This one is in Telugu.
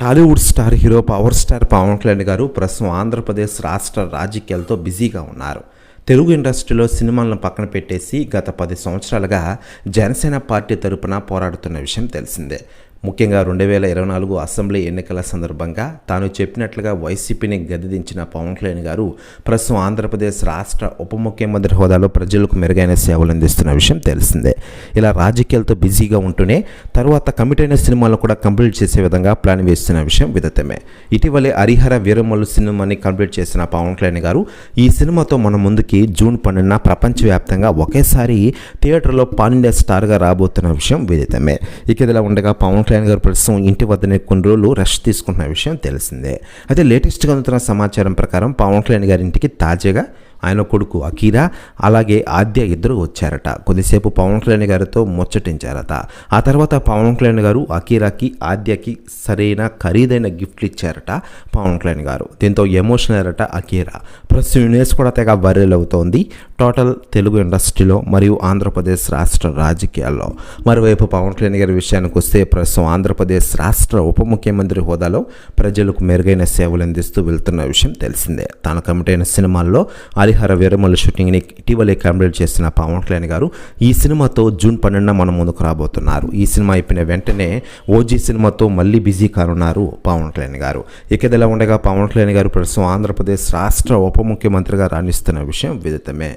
Tollywood star hero power star Pawan Kalyan garu ప్రస్తుతం ఆంధ్రప్రదేశ్ రాష్ట్ర రాజకీయాలతో బిజీగా ఉన్నారు. తెలుగు ఇండస్ట్రీలో సినిమాలను పక్కన పెట్టేసి గత పది సంవత్సరాలుగా జనసేన పార్టీ తరపున పోరాడుతున్న విషయం తెలిసిందే. ముఖ్యంగా రెండు వేల ఇరవై నాలుగు అసెంబ్లీ ఎన్నికల సందర్భంగా తాను చెప్పినట్లుగా వైసీపీని గద్దెదించిన పవన్ కళ్యాణ్ గారు ప్రస్తుతం ఆంధ్రప్రదేశ్ రాష్ట్ర ఉప ముఖ్యమంత్రి హోదాలో ప్రజలకు మెరుగైన సేవలు అందిస్తున్న విషయం తెలిసిందే. ఇలా రాజకీయాలతో బిజీగా ఉంటూనే తర్వాత కమిట్ అయిన సినిమాలు కూడా కంప్లీట్ చేసే విధంగా ప్లాన్ వేస్తున్న విషయం విదితమే. ఇటీవలే హరిహర వీరమల్లు సినిమాని కంప్లీట్ చేసిన పవన్ కళ్యాణ్ గారు ఈ సినిమాతో మన ముందుకి జూన్ పన్నెండున ప్రపంచవ్యాప్తంగా ఒకేసారి థియేటర్లో పాన్ ఇండియా స్టార్గా రాబోతున్న విషయం విదితమే. ఇక ఇదిలా ఉండగా పవన్ కళ్యాణ్ గారు ప్రస్తుతం ఇంటి వద్దనే కొన్ని రోజులు రెస్ట్ తీసుకుంటున్న విషయం తెలిసిందే. అయితే లేటెస్ట్గా అందుతున్న సమాచారం ప్రకారం పవన్ కళ్యాణ్ గారి ఇంటికి తాజాగా ఆయన కొడుకు అకీరా అలాగే ఆద్య ఇద్దరు వచ్చారట. కొద్దిసేపు పవన్ కళ్యాణ్ గారితో ముచ్చటించారట. ఆ తర్వాత పవన్ కళ్యాణ్ గారు అకీరాకి ఆద్యకి సరైన ఖరీదైన గిఫ్ట్లు ఇచ్చారట పవన్ కళ్యాణ్ గారు. దీంతో ఎమోషనల్ అట అకీరా ప్రస్తుతం న్యూస్ కూడా తెగ వైరల్ అవుతోంది. టోటల్ తెలుగు ఇండస్ట్రీలో మరియు ఆంధ్రప్రదేశ్ రాష్ట్ర రాజకీయాల్లో. మరోవైపు పవన్ కళ్యాణ్ గారి విషయానికి వస్తే ప్రస్తుతం ఆంధ్రప్రదేశ్ రాష్ట్ర ఉప ముఖ్యమంత్రి హోదాలో ప్రజలకు మెరుగైన సేవలు అందిస్తూ వెళ్తున్న విషయం తెలిసిందే. తాను కమిట్ అయిన సినిమాల్లో హరిహర వీరమల్లు షూటింగ్ని ఇటీవలే కంప్లీట్ చేసిన పవన్ కళ్యాణ్ గారు ఈ సినిమాతో జూన్ పన్నెండున మన ముందుకు రాబోతున్నారు. ఈ సినిమా అయిపోయిన వెంటనే ఓజీ సినిమాతో మళ్ళీ బిజీ కానున్నారు పవన్ కళ్యాణ్ గారు. ఇక ఉండగా పవన్ కళ్యాణ్ గారు ప్రస్తుతం ఆంధ్రప్రదేశ్ రాష్ట్ర ఉప ముఖ్యమంత్రిగా రాణిస్తున్న విషయం విదితమే.